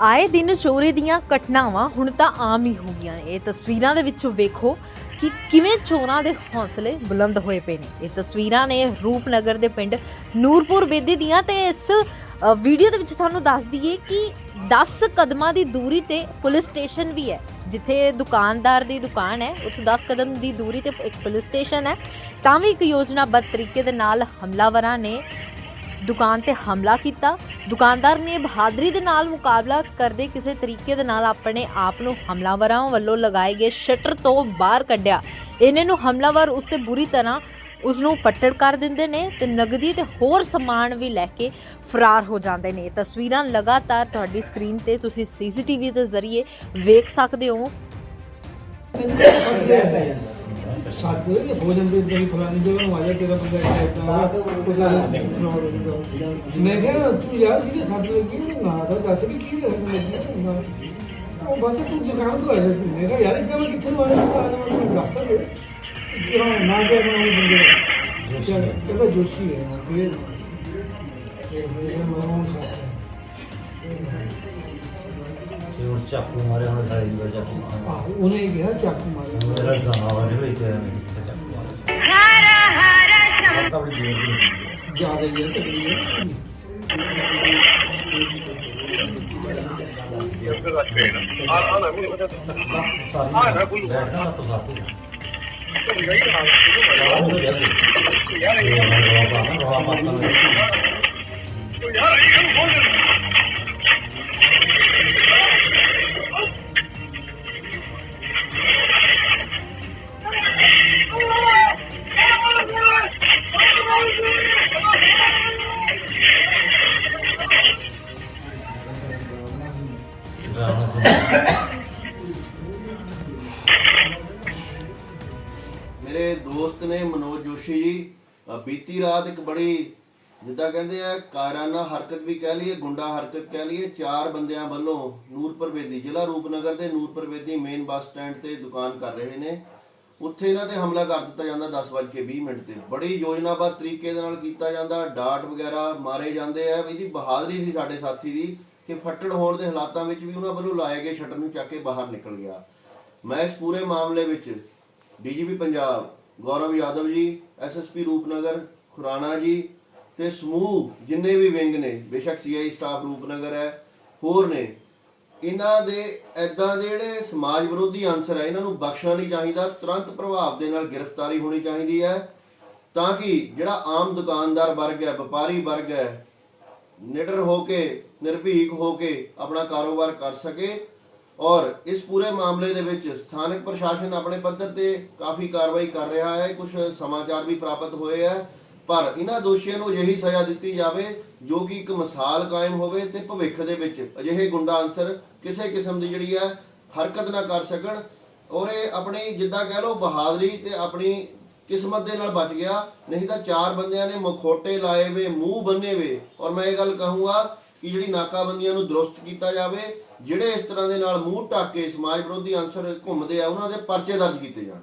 ਆਏ ਦਿਨ ਚੋਰੀ ਦੀਆਂ ਘਟਨਾਵਾਂ ਹੁਣ ਤਾਂ ਆਮ ਹੀ ਹੋ ਗਈਆਂ ਨੇ। ਇਹ ਤਸਵੀਰਾਂ ਦੇ ਵਿੱਚ ਵੇਖੋ ਕਿ ਕਿਵੇਂ ਚੋਰਾਂ ਦੇ ਹੌਸਲੇ ਬੁਲੰਦ ਹੋਏ ਪਏ ਨੇ। ਇਹ ਤਸਵੀਰਾਂ ਨੇ ਰੂਪਨਗਰ ਦੇ ਪਿੰਡ ਨੂਰਪੁਰ ਬੇਦੀ ਦੀਆਂ ਤੇ ਇਸ ਵੀਡੀਓ ਦੇ ਵਿੱਚ ਤੁਹਾਨੂੰ ਦੱਸ ਦਈਏ ਕਿ 10 ਕਦਮਾਂ ਦੀ ਦੂਰੀ ਤੇ ਪੁਲਿਸ ਸਟੇਸ਼ਨ ਵੀ ਹੈ, ਜਿੱਥੇ ਦੁਕਾਨਦਾਰ ਦੀ ਦੁਕਾਨ ਹੈ। ਉੱਥੇ 10 ਕਦਮ ਦੀ ਦੂਰੀ ਤੇ ਇੱਕ ਪੁਲਿਸ ਸਟੇਸ਼ਨ ਹੈ। ਤਾਂ ਵੀ ਇੱਕ ਯੋਜਨਾਬੱਧ ਤਰੀਕੇ ਦੇ ਨਾਲ ਹਮਲਾਵਰਾਂ ਨੇ ਦੁਕਾਨ ਤੇ ਹਮਲਾ ਕੀਤਾ। ਦੁਕਾਨਦਾਰ ਨੇ ਬਹਾਦਰੀ ਦੇ ਨਾਲ ਮੁਕਾਬਲਾ ਕਰਦੇ ਕਿਸੇ ਤਰੀਕੇ ਦੇ ਨਾਲ ਆਪਣੇ ਆਪ ਨੂੰ ਹਮਲਾਵਰਾਂ ਵੱਲੋਂ ਲਗਾਏ ਗਏ ਸ਼ਟਰ ਤੋਂ ਬਾਹਰ ਕੱਢਿਆ। ਇਹਨੇ ਨੂੰ ਹਮਲਾਵਰ ਉਸ ਤੇ ਬੁਰੀ ਤਰ੍ਹਾਂ ਉਸ ਨੂੰ ਫੱਟੜ ਕਰ ਦਿੰਦੇ ਨੇ ਤੇ ਨਗਦੀ ਤੇ ਹੋਰ ਸਮਾਨ ਵੀ ਲੈ ਕੇ ਫਰਾਰ ਹੋ ਜਾਂਦੇ ਨੇ। ਤਸਵੀਰਾਂ ਲਗਾਤਾਰ ਤੁਹਾਡੀ ਸਕਰੀਨ ਤੇ ਤੁਸੀਂ ਸੀਸੀਟੀਵੀ ਦੇ ਜ਼ਰੀਏ ਵੇਖ ਸਕਦੇ ਹੋ। ਸੱਤ ਹੋ ਜਾਂਦੇ ਤੇ ਫਲਾਣੀ ਜਗ੍ਹਾ ਨੂੰ ਆ ਜਾ ਤੇਰਾ ਪ੍ਰੋਜੈਕਟ ਇਦਾਂ ਕੁਝ ਮੈਂ ਕਿਹਾ ਤੂੰ ਯਾਰ ਜਿਹਦੇ ਸੱਤ ਲੱਗੀ ਉਹ ਨਾ ਤਾਂ ਦੱਸ ਵੀ ਕੀ ਨਾ। ਉਹ ਬਸ ਤੂੰ ਦੁਕਾਨ ਤੋਂ ਆ ਜਾ ਮੈਂ ਕਿਹਾ ਯਾਰ ਇੱਦਾਂ ਮੈਂ ਕਿੱਥੇ ਨੂੰ ਆਇਆ? ਤੂੰ ਆ ਜਾ ਮੈਂ ਦੱਸ ਤਾਂ ਦੇ। ਹਾਂ ਨਾ ਜਾ ਮੈਂ ਉਹ ਬੰਦੇ ਇਹਦਾ ਜੋਸ਼ੀ ਹੈ। ਫਿਰ ਫਿਰ। ਫਿਰ ਮੈਂ ਉਹ ਸਾਥ ਤੇ ਉਹ ਚਾਕੂ ਮਾਰਿਆ ਹੁਣ ਸਾਰੀ ਦੀ ਚਾਕੂ ਮਾਰਿਆ ਆਹ ਉਹਨੇ ਕਿਹਾ ਚਾਕੂ ਮਾਰਿਆ ਮੇਰਾ ਜਨਾਵਾ ਨਹੀਂ ਹੋਈ ਤੇ ਮੈਂ ਚਾਕੂ ਮਾਰਿਆ ਹਰਾ ਹਰਾ ਸ਼ਮ ਬੜੀ ਦੇਰ ਦੀ ਮੇਰੇ ਦੋਸਤ ਨੇ ਮਨੋਜ ਜੋਸ਼ੀ ਜੀ ਅ, ਬੀਤੀ ਰਾਤ ਇੱਕ ਬੜੀ ਜਿੱਦਾਂ ਕਹਿੰਦੇ ਆ ਕਾਇਰਾਨਾ ਹਰਕਤ ਵੀ ਕਹਿ ਲਈਏ ਗੁੰਡਾ ਹਰਕਤ ਕਹਿ ਲਈਏ ਚਾਰ ਬੰਦਿਆਂ ਵੱਲੋਂ ਨੂਰਪੁਰ ਬੇਦੀ ਜ਼ਿਲ੍ਹਾ ਰੂਪਨਗਰ ਦੇ Nurpur Bedi main bus stand ਤੇ ਦੁਕਾਨ ਕਰ ਰਹੇ ਨੇ। ਉੱਥੇ ਇਹਨਾਂ ਤੇ ਹਮਲਾ ਕਰ ਦਿੱਤਾ ਜਾਂਦਾ 10:20 ਮਿੰਟ ਤੇ। ਬੜੀ ਯੋਜਨਾਬੱਧ ਤਰੀਕੇ ਦੇ ਨਾਲ ਕੀਤਾ ਜਾਂਦਾ ਡਾਟ ਵਗੈਰਾ ਮਾਰੇ ਜਾਂਦੇ ਆ। ਇਹਦੀ ਬਹਾਦਰੀ ਸੀ ਸਾਡੇ ਸਾਥੀ ਦੀ। ਕਿ ਫੱਟੜ ਹੋਣ ਦੇ ਹਾਲਾਤਾਂ ਵਿੱਚ ਵੀ ਉਹਨਾਂ ਵੱਲੋਂ ਲਾਏ ਗਏ ਸ਼ਟਰ ਨੂੰ ਚੱਕ ਕੇ ਬਾਹਰ ਨਿਕਲ ਗਿਆ। ਮੈਂ ਇਸ ਪੂਰੇ ਮਾਮਲੇ ਵਿੱਚ ਡੀਜੀਪੀ ਪੰਜਾਬ ਗੌਰਵ ਯਾਦਵ ਜੀ ਐਸਐਸਪੀ ਰੂਪਨਗਰ, ਖੁਰਾਣਾ ਜੀ ਤੇ ਸਮੂਹ ਜਿੰਨੇ ਵੀ ਵਿੰਗ ਨੇ, ਬੇਸ਼ੱਕ ਸੀਆਈ ਸਟਾਫ ਰੂਪਨਗਰ ਹੈ, ਹੋਰ ਨੇ, ਇਹਨਾਂ ਦੇ ਐਦਾਂ ਦੇ ਜਿਹੜੇ ਸਮਾਜ ਵਿਰੋਧੀ ਅੰਸਰ ਹੈ, ਇਹਨਾਂ ਨੂੰ ਬਖਸ਼ਣਾ ਨਹੀਂ ਚਾਹੀਦਾ, ਤੁਰੰਤ ਪ੍ਰਭਾਵ ਦੇ ਨਾਲ ਗ੍ਰਿਫਤਾਰੀ ਹੋਣੀ ਚਾਹੀਦੀ ਹੈ, ਤਾਂ ਕਿ ਜਿਹੜਾ ਆਮ ਦੁਕਾਨਦਾਰ ਵਰਗ ਹੈ, ਵਪਾਰੀ ਵਰਗ ਹੈ ਨਿਡਰ ਹੋ ਕੇ, ਨਿਰਭੀਕ ਹੋ ਕੇ ਆਪਣਾ ਕਾਰੋਬਾਰ ਕਰ ਸਕੇ ਔਰ ਇਸ ਪੂਰੇ ਮਾਮਲੇ ਦੇ ਵਿੱਚ ਸਥਾਨਕ ਪ੍ਰਸ਼ਾਸਨ ਆਪਣੇ ਪੱਧਰ ਤੇ ਕਾਫੀ ਕਾਰਵਾਈ ਕਰ ਰਿਹਾ ਹੈ ਕੁਝ ਸਮਾਚਾਰ ਵੀ ਪ੍ਰਾਪਤ ਹੋਏ ਹੈ। ਪਰ ਇਹਨਾਂ ਦੋਸ਼ੀਆਂ ਨੂੰ ਅਜਿਹੀ ਸਜ਼ਾ ਦਿੱਤੀ ਜਾਵੇ ਜੋ ਕਿ ਇੱਕ ਮਿਸਾਲ ਕਾਇਮ ਹੋਵੇ ਤੇ ਭਵਿੱਖ ਦੇ ਵਿੱਚ ਅਜਿਹੇ ਗੁੰਡਾ ਅਨਸਰ ਕਿਸੇ ਕਿਸਮ ਦੀ ਜਿਹੜੀ ਹੈ ਹਰਕਤ ਨਾ ਕਰ ਸਕਣ ਔਰ ਇਹ ਆਪਣੀ ਜਿੱਦਾਂ ਕਹਿ ਲਓ ਬਹਾਦਰੀ ਤੇ ਆਪਣੀ ਕਿਸਮਤ ਦੇ ਨਾਲ ਬਚ ਗਿਆ, ਨਹੀਂ ਤਾਂ ਚਾਰ ਬੰਦਿਆਂ ਨੇ ਮਖੋਟੇ ਲਾਏ ਵੇ, ਮੂੰਹ ਬੰਨੇ ਵੇ। ਔਰ ਮੈਂ ਇਹ ਗੱਲ ਕਹੂੰਗਾ ਕਿ ਜਿਹੜੀ ਨਾਕਾਬੰਦੀਆਂ ਨੂੰ ਦਰੁਸਤ ਕੀਤਾ ਜਾਵੇ, ਜਿਹੜੇ ਇਸ ਤਰ੍ਹਾਂ ਦੇ ਨਾਲ ਮੂੰਹ ਢੱਕ ਕੇ ਸਮਾਜ ਵਿਰੋਧੀ ਅੰਸਰ ਘੁੰਮਦੇ ਆ, ਉਹਨਾਂ ਦੇ ਪਰਚੇ ਦਰਜ ਕੀਤੇ ਜਾਣ।